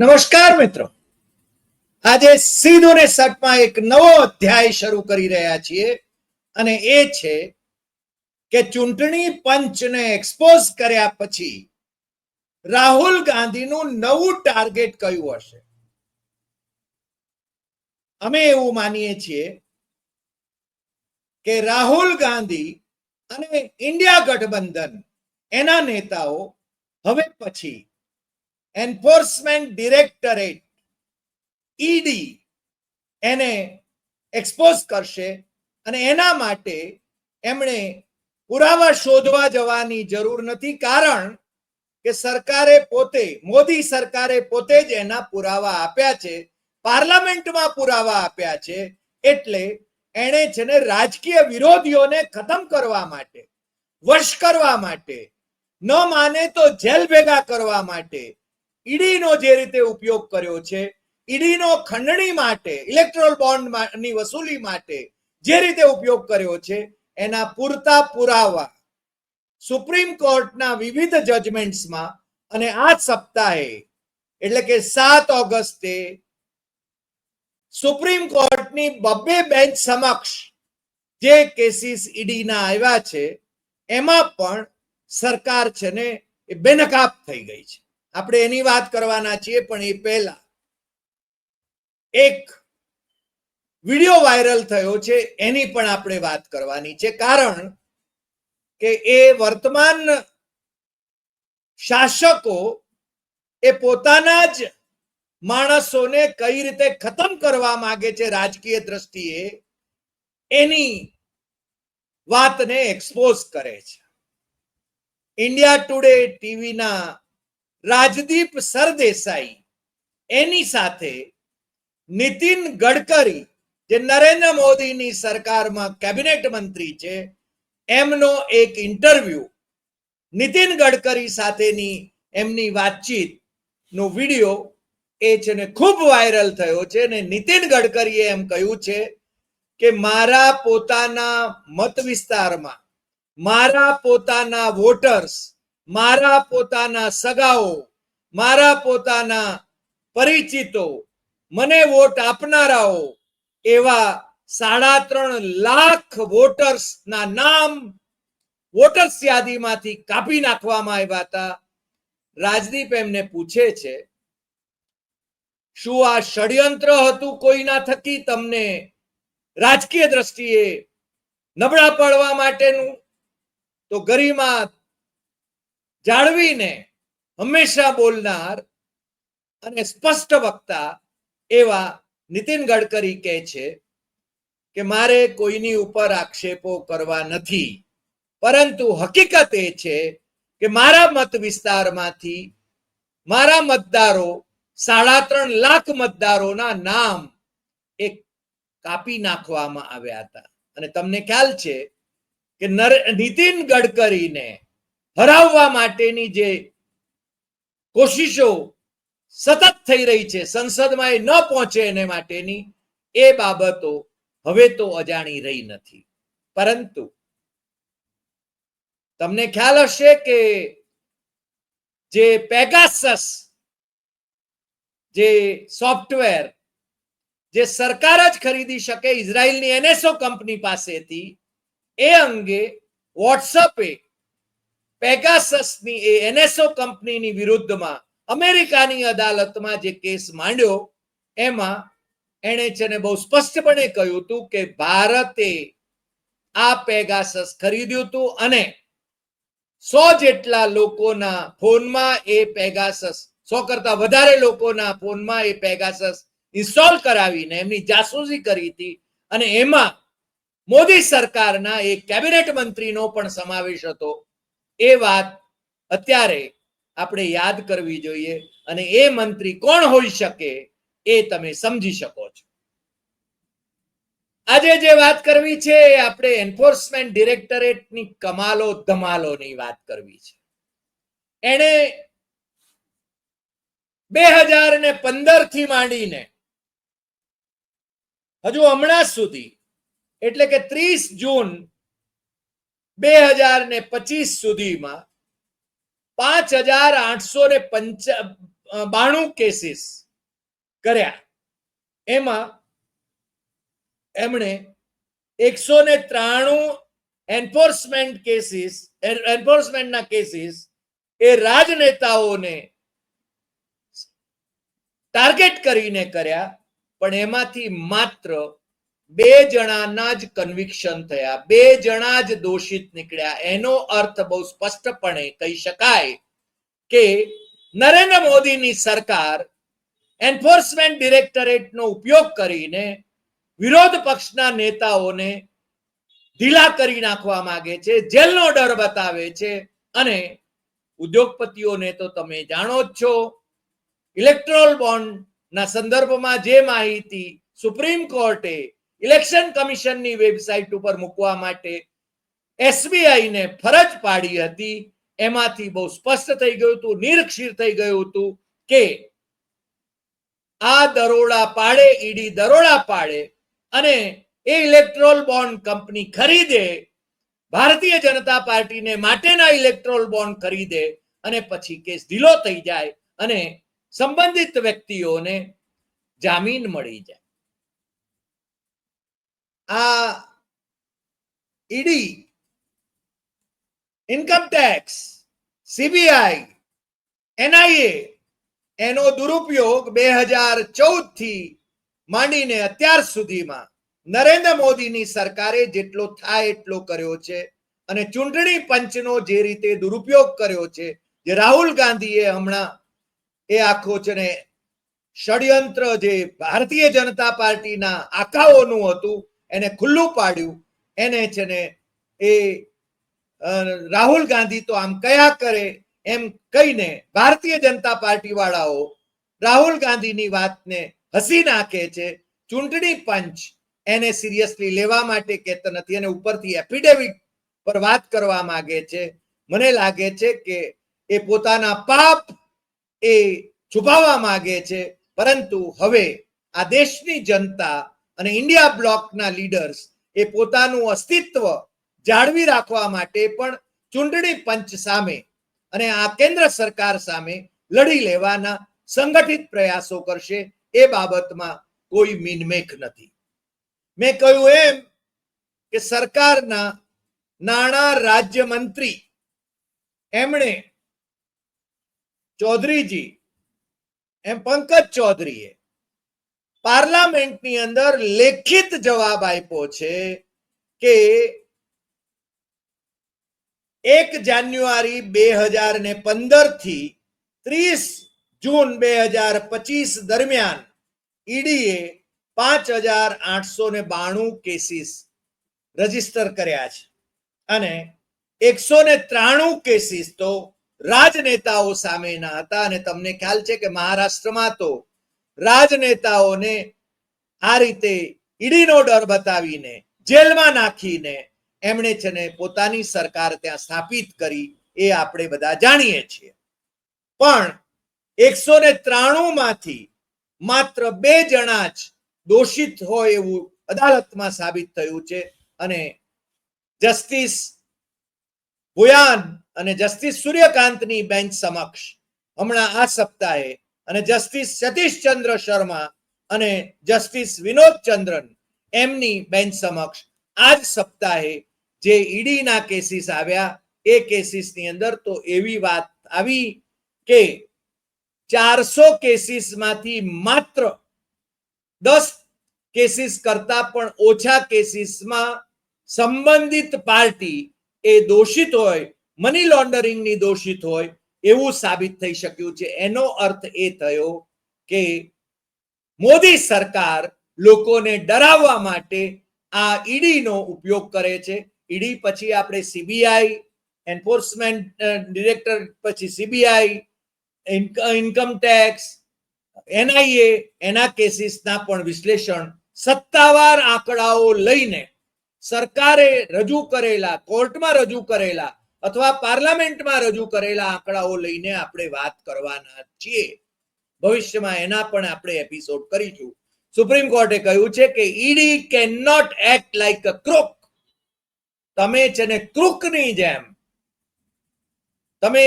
નમસ્કાર મિત્રો. આજે સીધો ને સટમાં એક નવો અધ્યાય શરૂ કરી રહ્યા છીએ અને એ છે કે ચૂંટણી પંચને એક્સપોઝ કર્યા પછી રાહુલ ગાંધીનું નવું ટાર્ગેટ કયું હશે? અમે એવું માનીએ છીએ કે રાહુલ ગાંધી અને ઇન્ડિયા ગઠબંધન એના નેતાઓ હવે પછી એન્ફોર્સમેન્ટ ડિરેક્ટરેટ ઈડી એને એક્સપોઝ કરશે અને એના માટે એમણે પુરાવા શોધવા જવાની જરૂર નથી કારણ કે સરકારે પોતે, મોદી સરકારે પોતે જ એના પુરાવા આપ્યા છે, પાર્લામેન્ટમાં પુરાવા આપ્યા છે, એટલે એણે છે ને રાજકીય વિરોધીઓને ખતમ કરવા માટે, વશ કરવા માટે, ન માને તો જેલ ભેગા કરવા માટે ઈડીનો જે રીતે ઉપયોગ કર્યો છે, ઈડીનો ખંડણી માટે ઇલેક્ટ્રોલ બોન્ડની વસૂલી માટે જે રીતે ઉપયોગ કર્યો છે, એના પૂરતા પુરાવા સુપ્રીમ કોર્ટના વિવિધ જજમેન્ટ્સમાં અને આ સપ્તાહે, એટલે કે સાત ઓગસ્ટે સુપ્રીમ કોર્ટની બબ્બે બેન્ચ સમક્ષ જે કેસીસ ઈડીના આવ્યા છે, એમાં પણ સરકાર છે ને એ બેનકાબ થઈ ગઈ છે. આપણે એની વાત કરવાના છીએ, પણ એ પહેલા એક વીડિયો વાયરલ થયો છે, એની પણ આપણે વાત કરવાની છે. કારણ કે એ વર્તમાન શાસકો એ પોતાના જ માણસોને કઈ રીતે ખતમ કરવા માંગે છે રાજકીય દ્રષ્ટિએ, એની વાતને એક્સપોઝ કરે છે. ઇન્ડિયા ટુડે ટીવીના રાજદીપ સરદેસાઈ એની સાથે નીતિન ગડકરી, જે નરેન્દ્ર મોદીની સરકારમાં કેબિનેટ મંત્રી છે, એમનો એક ઇન્ટરવ્યુ નીતિન ગડકરી સાથેની એમની વાતચીત નો વીડિયો એ છે ને ખૂબ વાયરલ થયો છે અને નીતિન ગડકરીએ એમ કહ્યું છે કે મારા પોતાના મત વિસ્તારમાં, મારા પોતાના વોટર્સ મારા પોતાના સગાઓ, મારા પોતાના પરિચિતો, મને વોટ આપનારાઓ, એવા સાડા ત્રણ લાખ વોટર્સ ના નામ વોટર્સ યાદીમાંથી કાપી નાખવામાં આવ્યા હતા. રાજદીપ એમને પૂછે છે, શું આ ષડયંત્ર હતું કોઈના થકી તમને રાજકીય દ્રષ્ટિએ નબળા પડવા માટેનું? તો ગરિમા જાળવીને હંમેશા બોલનાર અને સ્પષ્ટ વક્તા એવા નીતિન ગડકરી કહે છે કે મારે કોઈની ઉપર આક્ષેપો કરવા નથી. પરંતુ હકીકત એ છે કે મારા મત વિસ્તારમાંથી મારા મતદારો સાડા ત્રણ લાખ મતદારોના નામ એક કાપી નાખવામાં આવ્યા હતા. અને તમને ખ્યાલ છે કે નીતિન ગડકરીને હરાવવા માટેની જે કોશિશો સતત થઈ રહી છે, સંસદમાં એ ન પહોંચે એને માટેની, એ બાબતો હવે તો અજાણી રહી નથી. પરંતુ તમને ખ્યાલ હશે કે જે પેગાસસ જે સોફ્ટવેર જે સરકાર જ ખરીદી શકે ઇઝરાયલની એનએસઓ કંપની પાસેથી, એ અંગે વોટ્સઅપે પેગાસસની એ એનએસઓ કંપનીની વિરુદ્ધમાં અમેરિકાની અદાલતમાં જે કેસ માંડ્યો, એમાં એણે છે ને બહુ સ્પષ્ટપણે કહ્યું હતું કે ભારતે આ પેગાસસ ખરીદ્યું હતું અને સો જેટલા લોકોના ફોનમાં એ પેગાસસ, સો કરતા વધારે લોકોના ફોનમાં એ પેગાસસ ઇન્સ્ટોલ કરાવીને એમની જાસૂસી કરી હતી અને એમાં મોદી સરકારના એક કેબિનેટ મંત્રીનો પણ સમાવેશ હતો. એ વાત અત્યારે આપણે યાદ કરવી જોઈએ અને એ મંત્રી કોણ હોઈ શકે એ તમે સમજી શકો છો. આજે જે વાત કરવી છે એ આપણે એન્ફોર્સમેન્ટ ડિરેક્ટરેટની કમાલો ધમાલોની વાત કરવી છે. એણે બે હજાર ને પંદરથી માંડીને હજુ હમણાં સુધી, એટલે કે ત્રીસ જૂન બે હજાર ને પચીસ સુધીમાં પાંચ હજાર આઠસો ને પંચા બાણું કેસીસ કર્યા. એમાં એમણે એકસો ને ત્રાણું એન્ફોર્સમેન્ટ કેસીસ એન્ફોર્સમેન્ટના કેસીસ એ રાજનેતાઓને ટાર્ગેટ કરીને કર્યા, પણ એમાંથી માત્ર બે જણાના જ કન્વિક્શન થયા. બે જણા જ દોષિત નીકળ્યા. એનો અર્થ બહુ સ્પષ્ટપણે કહી શકાય કે નરેન્દ્ર મોદીની સરકાર એન્ફોર્સમેન્ટ ડિરેક્ટરેટનો ઉપયોગ કરીને વિરોધ પક્ષના નેતાઓને ઢીલા કરી નાખવા માંગે છે, જેલનો ડર બતાવે છે અને ઉદ્યોગપતિઓને તો તમે જાણો જ છો ઇલેક્ટ્રોલ બોન્ડના સંદર્ભમાં જે માહિતી સુપ્રીમ કોર્ટે ઇલેક્શન કમિશનની વેબસાઇટ ઉપર મૂકવા માટે એસબીઆઈ ને ફરજ પાડી હતી. એમાંથી બહુ સ્પષ્ટ થઈ ગયું હતું, નિરક્ષીર થઈ ગયું હતું કે આ દરોડા પાડે, ઈડી દરોડા પાડે અને એ ઇલેક્ટ્રોલ બોન્ડ કંપની ખરીદે, ભારતીય જનતા પાર્ટીને માટેના ઇલેક્ટ્રોલ બોન્ડ ખરીદે અને પછી કેસ ઢીલો થઈ જાય અને સંબંધિત વ્યક્તિઓને જામીન મળી જાય. આ ED income tax CBI NIA એનો દુરુપયોગ બે હજાર ચૌદથી માંડીને અત્યાર સુધીમાં નરેન્દ્ર મોદીની સરકારે જેટલો થાય એટલો કર્યો છે અને ચૂંટણી પંચનો જે રીતે દુરુપયોગ કર્યો છે, જે રાહુલ ગાંધીએ હમણાં એ આખો છે ને ષડયંત્ર જે ભારતીય જનતા પાર્ટીના આખાઓનું હતું એને ખુલ્લું પાડ્યું. એને છે ને એ રાહુલ ગાંધી તો આમ કયા કરે એમ કહીને ભારતીય જનતા પાર્ટી વાળાઓ રાહુલ ગાંધીની વાતને હસી નાખે છે. ચૂંટણી પંચ એને સિરિયસલી લેવા માટે કહેતો નથી અને ઉપરથી એફિડેવિટ પર વાત કરવા માંગે છે. મને લાગે છે કે એ પોતાના પાપ એ છુપાવવા માંગે છે. પરંતુ હવે આ દેશની જનતા અને ઇન્ડિયા બ્લોકના લીડર્સ એ પોતાનું અસ્તિત્વ જાળવી રાખવા માટે પણ ચૂંટણી પંચ સામે અને આ કેન્દ્ર સરકાર સામે લડી લેવાના સંગઠિત પ્રયાસો કરશે એ બાબતમાં કોઈ મીનમેખ નથી. મેં કહ્યું એમ કે સરકારના નાણાં રાજ્ય મંત્રી એમણે ચૌધરીજી, એમ પંકજ ચૌધરીએ પાર્લામેન્ટની અંદર લેખિત જવાબ આપ્યો છે કે એક જાન્યુઆરી બે હજાર ને પંદરથી ત્રીસ જૂન બે હજાર પચીસ દરમિયાન ઈડીએ પાંચ હજાર આઠસો ને બાણું કેસીસ રજિસ્ટર કર્યા છે. અને એકસો ને ત્રાણું કેસીસ તો રાજનેતાઓ સામેના હતા અને તમને ખ્યાલ છે કે મહારાષ્ટ્રમાં તો રાજનેતાઓને આ રીતે ઈડીનો ડર બતાવીને, જેલમાં નાખીને એમણે છે ને પોતાની સરકાર ત્યાં સ્થાપિત કરી એ આપણે બધા જાણીએ છીએ. પણ એકસો ને ત્રાણું માંથી માત્ર બે જણા જ દોષિત હોય એવું અદાલતમાં સાબિત થયું છે અને જસ્ટિસ ભુયાન અને જસ્ટિસ સૂર્યકાંતની બેન્ચ સમક્ષ હમણાં આ સપ્તાહે અને જસ્ટિસ સતીશચંદ્ર શર્મા અને જસ્ટિસ વિનોદ ચંદ્રન એમની બેન્ચ સમક્ષ આ જ સપ્તાહે જે ઈડીના કેસીસ આવ્યા, એ કેસીસની અંદર તો એવી વાત આવી કે ચારસો કેસીસમાંથી માત્ર દસ કેસીસ કરતા પણ ઓછા કેસીસમાં સંબંધિત પાર્ટી એ દોષિત હોય, મની લોન્ડરિંગની દોષિત હોય એવું સાબિત થઈ શક્યું છે. એનો અર્થ એ થયો કે મોદી સરકાર લોકોને ડરાવવા માટે આ ઈડીનો ઉપયોગ કરે છે. ઈડી પછી આપણે સીબીઆઈ, એન્ફોર્સમેન્ટ ડિરેક્ટર પછી સીબીઆઈ ઇન્કમ ટેક્સ, એનઆઈએ એના કેસીસના પણ વિશ્લેષણ સત્તાવાર આંકડાઓ લઈને સરકારે રજૂ કરેલા, કોર્ટમાં રજૂ કરેલા અથવા પાર્લામેન્ટમાં રજૂ કરેલા આંકડાઓ લઈને આપણે વાત કરવાના છીએ. ભવિષ્યમાં એના પણ આપણે એપિસોડ કરીશું. સુપ્રીમ કોર્ટે કહ્યું છે કે ED can not act like a crook તમે છે ને ક્રુકની જેમ તમે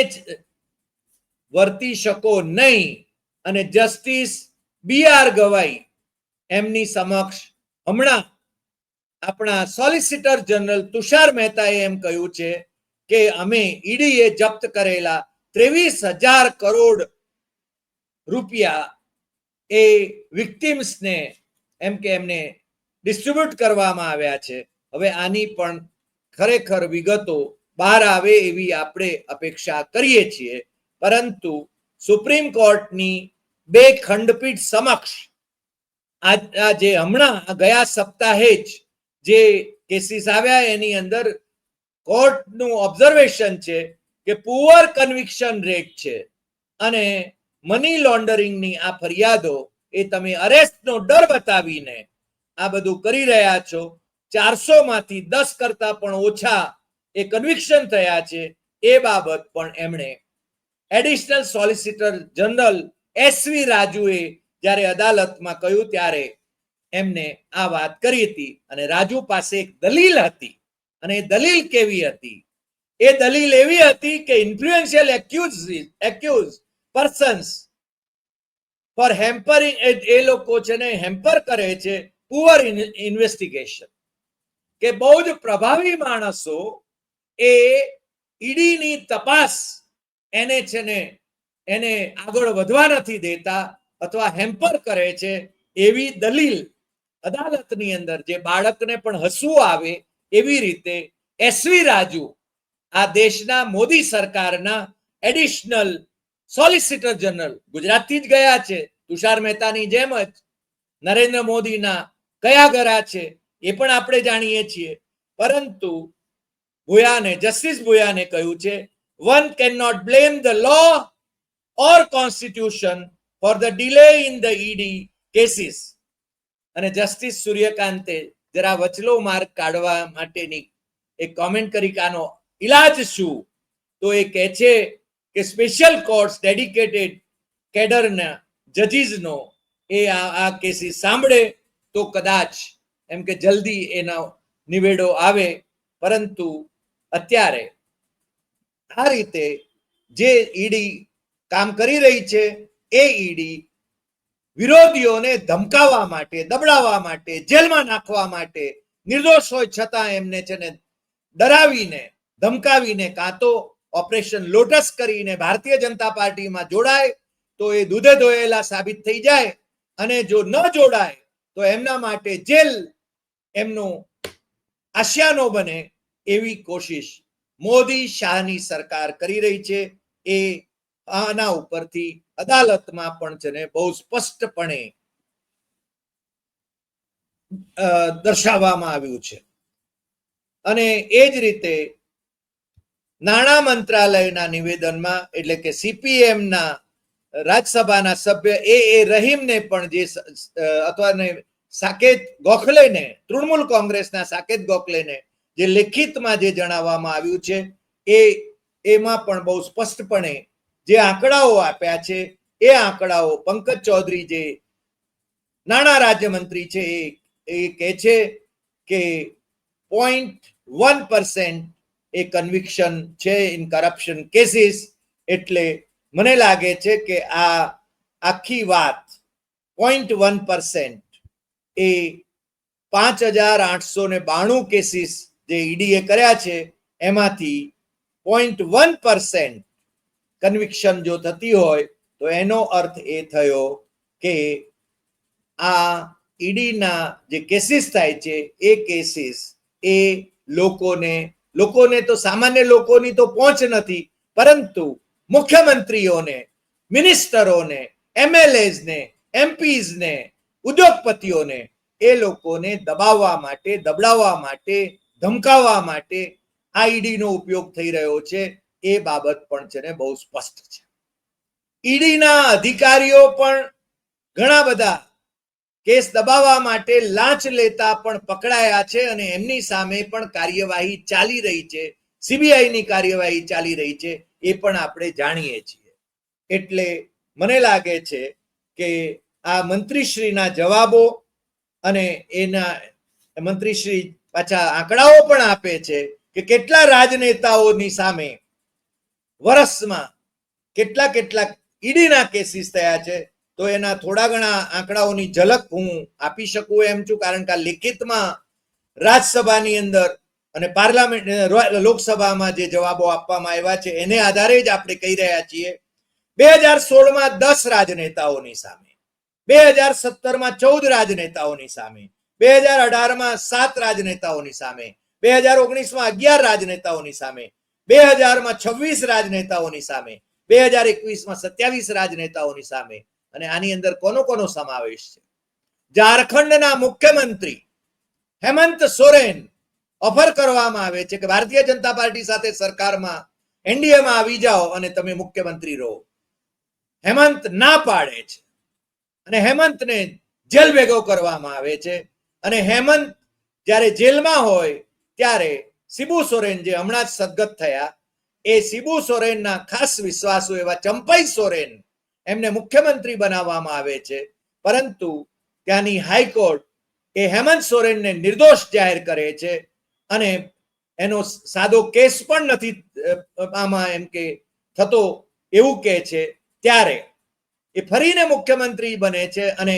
વર્તી શકો નહીં અને જસ્ટિસ બી આર ગવાઈ એમની સમક્ષ હમણાં આપણા સોલિસિટર જનરલ તુષાર મહેતાએ એમ કહ્યું છે કે અમે ઈડીએ જપ્ત કરેલા ત્રેવીસ હજાર કરોડ રૂપિયા એ વિક્ટિમ્સને એમ કે એમને ડિસ્ટ્રીબ્યુટ કરવામાં આવ્યા છે. હવે આની પણ ખરેખર વિગતો બહાર આવે એવી આપણે અપેક્ષા કરીએ છીએ. પરંતુ સુપ્રીમ કોર્ટની બે ખંડપીઠ સમક્ષ આ જે હમણાં ગયા સપ્તાહે જ જે કેસીસ આવ્યા, એની અંદર કોર્ટનું ઓબ્ઝર્વેશન છે કે પુઅર કન્વિક્શન રેટ છે. અને મની લોન્ડરિંગની આ ફરિયાદો એ તમે અરેસ્ટનો ડર બતાવીને આ બધું કરી રહ્યા છો. ચારસો માંથી દસ કરતા પણ ઓછા એ કન્વિક્શન થયા છે. એ બાબત પણ એમણે એડિશનલ સોલિસિટર જનરલ એસવી રાજુએ જ્યારે અદાલતમાં કહ્યું ત્યારે એમને આ વાત કરી હતી અને રાજુ પાસે એક દલીલ હતી. અને એ દલીલ કેવી હતી? એ દલીલ એવી હતી કે influential accuse accuse persons for hampering એ લોકો છે ને હેમ્પર કરે છે પુઅર ઇન્વેસ્ટિગેશન કે બહુ જ પ્રભાવી માણસો એ ઈડીની તપાસ એને છે ને, એને આગળ વધવા નથી દેતા અથવા હેમ્પર કરે છે એવી દલીલ અદાલતની અંદર જે બાળકને પણ હસવું આવે એવી રીતે એસવી રાજુ આ દેશના મોદી સરકારના એડિશનલ સોલિસિટર જનરલ ગુજરાતથી જ ગયા છે. તુષાર મહેતાની જેમ જ નરેન્દ્ર મોદીના કયા ગરા છે એ પણ આપણે જાણીએ છીએ. પરંતુ ભૂયાને, જસ્ટિસ ભૂયાને કહ્યું છે one can not blame the law or constitution for the delay in the ED cases અને જસ્ટિસ સૂર્યકાંતે જરા વચલો માર્ગ કાઢવા માટેની એક કોમેન્ટ કરી આનો ઈલાજ શું? તો એ કહે છે કે સ્પેશિયલ કોર્ટ્સ ડેડિકેટેડ કેડરના જજીસનો એ આ આ કેસીસ સાંભળે તો કદાચ એમ કે જલ્દી એનો નિવેડો આવે. પરંતુ અત્યારે આ રીતે જે ઈડી કામ કરી રહી છે, એ ઈડી વિરોધીઓને ધમકાવવા માટે, દબડાવવા માટે, જેલમાં નાખવા માટે નિર્દોષ હોય છતાં એમને છે ને ડરાવીને, ધમકાવીને કાં તો ઓપરેશન લોટસ કરીને ભારતીય જનતા પાર્ટીમાં જોડાય, તો એ દૂધે ધોયેલા સાબિત થઈ જાય અને જો ન જોડાય, તો એમના માટે જેલ એમનું આશિયાનો બને એવી કોશિશ મોદી શાહની સરકાર કરી રહી છે. એ આના ઉપરથી અદાલતમાં પણ છે ને બહુ સ્પષ્ટપણે દર્શાવવામાં આવ્યું છે. અને એ જ રીતે નાણાં મંત્રાલયના નિવેદનમાં, એટલે કે સીપીએમ ના રાજ્યસભાના સભ્ય એ. એ. રહીમને પણ જે અથવા સાકેત ગોખલેને, તૃણમૂલ કોંગ્રેસના સાકેત ગોખલેને જે લેખિતમાં જે જણાવવામાં આવ્યું છે, એ, એમાં પણ બહુ સ્પષ્ટપણે જે આંકડાઓ આપ્યા છે, એ આંકડાઓ પંકજ ચૌધરી જે નાણાં રાજ્યમંત્રી છે, એ એ કહે છે કે પોઈન્ટ વન પરસેન્ટ એ કન્વિક્શન છે ઇન કરપ્શન કેસીસ એટલે મને લાગે છે કે આ આખી વાત પોઈન્ટ વન પરસેન્ટ એ પાંચ હજાર આઠસો ને બાણું કેસીસ જે ઈડીએ કર્યા છે, એમાંથી પોઈન્ટ વન પર્સન્ટ કન્વિક્શન જો થતી હોય, તો એનો અર્થ એ થયો કે આ ઈડીના જે કેસીસ થાય છે, એ કેસીસ એ લોકોને લોકોને તો સામાન્ય લોકોની તો પહોંચ નથી, પરંતુ મુખ્યમંત્રીઓને મિનિસ્ટરોને એમએલએઝને એમપીઝને ઉદ્યોગપતિઓને એ લોકોને દબાવવા માટે, દબડાવવા માટે, ધમકાવવા માટે આ ઈડીનો ઉપયોગ થઈ રહ્યો છે. એ બાબત પણ છે ને બહુ સ્પષ્ટ છે. ઈડીના અધિકારીઓ પણ ઘણા બધા કેસ દબાવવા માટે લાંચ લેતા પણ પકડાયા છે અને એમની સામે પણ કાર્યવાહી ચાલી રહી છે. સીબીઆઈની કાર્યવાહી ચાલી રહી છે એ પણ આપણે જાણીએ છીએ. એટલે મને લાગે છે કે આ મંત્રીશ્રીના જવાબો અને એના મંત્રીશ્રી પાછા આંકડાઓ પણ આપે છે કે કેટલા રાજનેતાઓની સામે વર્ષમાં કેટલા કેટલા ઈડીના કેસીસ થયા છે, તો એના થોડા ઘણા આંકડાઓની ઝલક હું આપી શકું એમ છું, કારણ કે લિખિતમાં રાજ્યસભાની અંદર અને પાર્લામેન્ટ લોકસભામાં જે જવાબો આપવામાં આવ્યા છે, એને આધારે જ આપણે કહી રહ્યા છીએ, બે હજાર સોળમાં દસ રાજનેતાઓની સામે, બે હજાર સત્તરમાં ચૌદ રાજનેતાઓની સામે, બે હજાર અઢારમાં સાત રાજનેતાઓની સામે, બે હજાર ઓગણીસમાં અગિયાર રાજનેતાઓની સામે બે હજારમાં છવ્વીસ રાજનેતાઓની સામે બે હજાર એકવીસમાં સત્યાવીસ રાજનેતાઓની સામે અને આની અંદર કોનો કોનો સમાવેશ છે? ઝારખંડના મુખ્યમંત્રી હેમંત સોરેન ઓફર કરવામાં આવે છે કે ભારતીય જનતા પાર્ટી સાથે સરકારમાં એનડીએમાં આવી જાઓ અને તમે મુખ્યમંત્રી રહો. હેમંત ના પાડે છે. અને હેમંતને જેલ ભેગો કરવામાં આવે છે. અને હેમંત જ્યારે જેલમાં હોય ત્યારે શિબુ સોરેન જે હમણાં જ સદગત થયા, એ શિબુ સોરેનના ખાસ વિશ્વાસુ એવા ચંપાઈ સોરેન એમને મુખ્યમંત્રી બનાવવામાં આવે છે. પરંતુ ત્યાંની હાઈકોર્ટ એ હેમંત સોરેનને નિર્દોષ જાહેર કરે છે અને એનો સાદો કેસ પણ નથી આમાં એમ કે થતો એવું કહે છે. ત્યારે એ ફરીને મુખ્યમંત્રી બને છે અને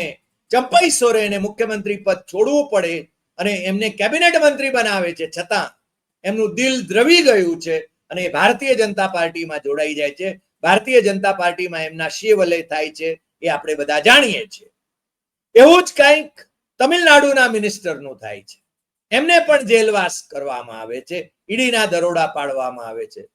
ચંપાઈ સોરેને મુખ્યમંત્રી પદ છોડવું પડે અને એમને કેબિનેટ મંત્રી બનાવે છે. છતાં એમનું દિલ દ્રવી ગયું છે અને એ ભારતીય જનતા પાર્ટીમાં જોડાઈ જાય છે. ભારતીય જનતા પાર્ટીમાં એમના શિવલય થાય છે એ આપણે બધા જાણીએ છીએ. એવું જ કંઈક તમિલનાડુના મિનિસ્ટરનું થાય છે. એમને પણ જેલવાસ કરવામાં આવે છે. ઈડીના દરોડા પાડવામાં આવે છે.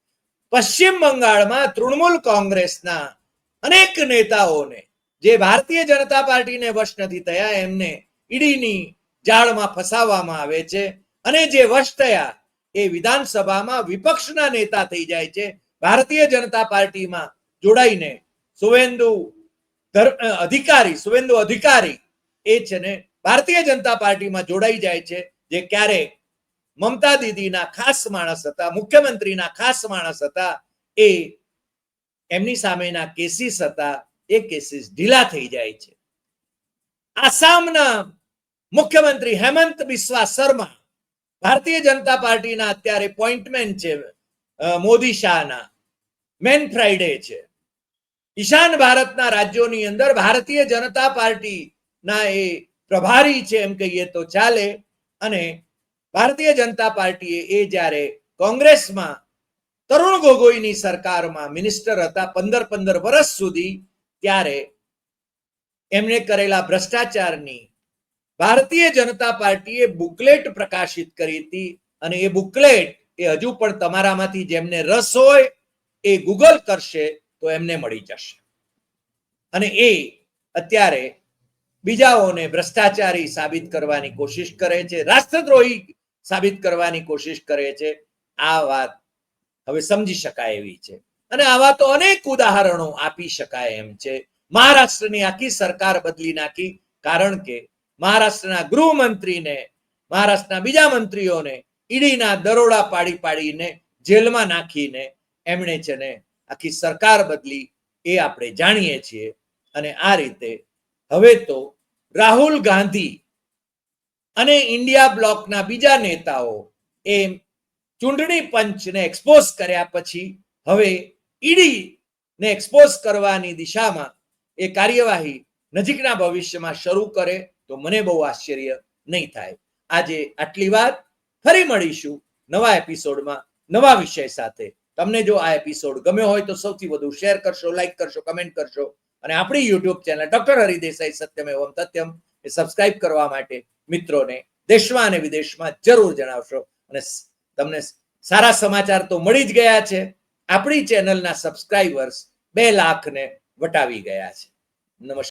પશ્ચિમ બંગાળમાં તૃણમૂલ કોંગ્રેસના અનેક નેતાઓને જે ભારતીય જનતા પાર્ટીને વશ નથી થયા એમને ઈડીની જાળમાં ફસાવવામાં આવે છે. અને જે વશ થયા એ વિધાનસભામાં વિપક્ષના નેતા થઈ જાય છે. ભારતીય જનતા પાર્ટીમાં જોડાઈને સુવેન્દુ અધિકારી સુવેન્દુ અધિકારી એ છે ને ભારતીય જનતા પાર્ટીમાં જોડાઈ જાય છે. જે ક્યારેક મમતા દીદીના ખાસ માણસ હતા, મુખ્યમંત્રીના ખાસ માણસ હતા, એ એમની સામેના કેસીસ હતા, એ કેસીસ ઢીલા થઈ જાય છે. આસામના મુખ્યમંત્રી હેમંત બિસ્વા શર્મા ભારતીય જનતા પાર્ટીના અત્યારે પોઇન્ટમેન્ટ છે મોદી શાહના. મેન ફ્રાઈડે છે. ઈશાન ભારતના રાજ્યોની અંદર ભારતીય જનતા પાર્ટીના એ પ્રભારી છે એમ કહીએ તો ચાલે. અને ભારતીય જનતા પાર્ટીએ એ જ્યારે કોંગ્રેસમાં તરુણ ગોગોઈની સરકારમાં મિનિસ્ટર હતા પંદર પંદર વર્ષ સુધી, ત્યારે એમણે કરેલા ભ્રષ્ટાચારની ભારતીય જનતા પાર્ટીએ બુકલેટ પ્રકાશિત કરી હતી અને એ બુકલેટ એ હજુ પણ તમારામાંથી જેમને રસ હોય એ ગૂગલ કરશે તો એમને મળી જશે. અને એ અત્યારે બીજાઓને ભ્રષ્ટાચારી સાબિત કરવાની કોશિશ કરે છે, રાષ્ટ્રદ્રોહી સાબિત કરવાની કોશિશ કરે છે. આ વાત હવે સમજી શકાય એવી છે. અને આવા તો અનેક ઉદાહરણો આપી શકાય એમ છે. મહારાષ્ટ્રની આખી સરકાર બદલી નાખી કારણ કે મહારાષ્ટ્રના ગૃહમંત્રીને, મહારાષ્ટ્રના બીજા મંત્રીઓને, ઈડીના દરોડા પાડી પાડીને, જેલમાં નાખીને એમણે છે ને આખી સરકાર બદલી એ આપણે જાણીએ છીએ. અને આ રીતે હવે તો રાહુલ ગાંધી અને ઇન્ડિયા બ્લોકના બીજા નેતાઓ એ ચૂંટણી પંચને એક્સપોઝ કર્યા પછી હવે ઈડી ને એક્સપોઝ કરવાની દિશામાં એ કાર્યવાહી નજીકના ભવિષ્યમાં શરૂ કરે તો મને બહુ આશ્ચર્ય નહીં થાય. આજે આટલી વાત ફરી મળીશું નવા એપિસોડમાં નવા વિષય સાથે. તમને જો આ એપિસોડ ગમ્યો હોય તો સૌથી વધુ શેર કરશો, લાઈક કરશો, કમેન્ટ કરશો અને આપણી યુટ્યુબ ચેનલ ડોક્ટર હરિદેસાઈ સત્યમ એવમ સત્યમ એ સબસ્ક્રાઇબ કરવા માટે મિત્રોને દેશમાં અને વિદેશમાં જરૂર જણાવશો. અને તમને સારા સમાચાર તો મળી જ ગયા છે. આપણી ચેનલના સબસ્ક્રાઇબર્સ બે લાખને વટાવી ગયા છે. નમસ્કાર.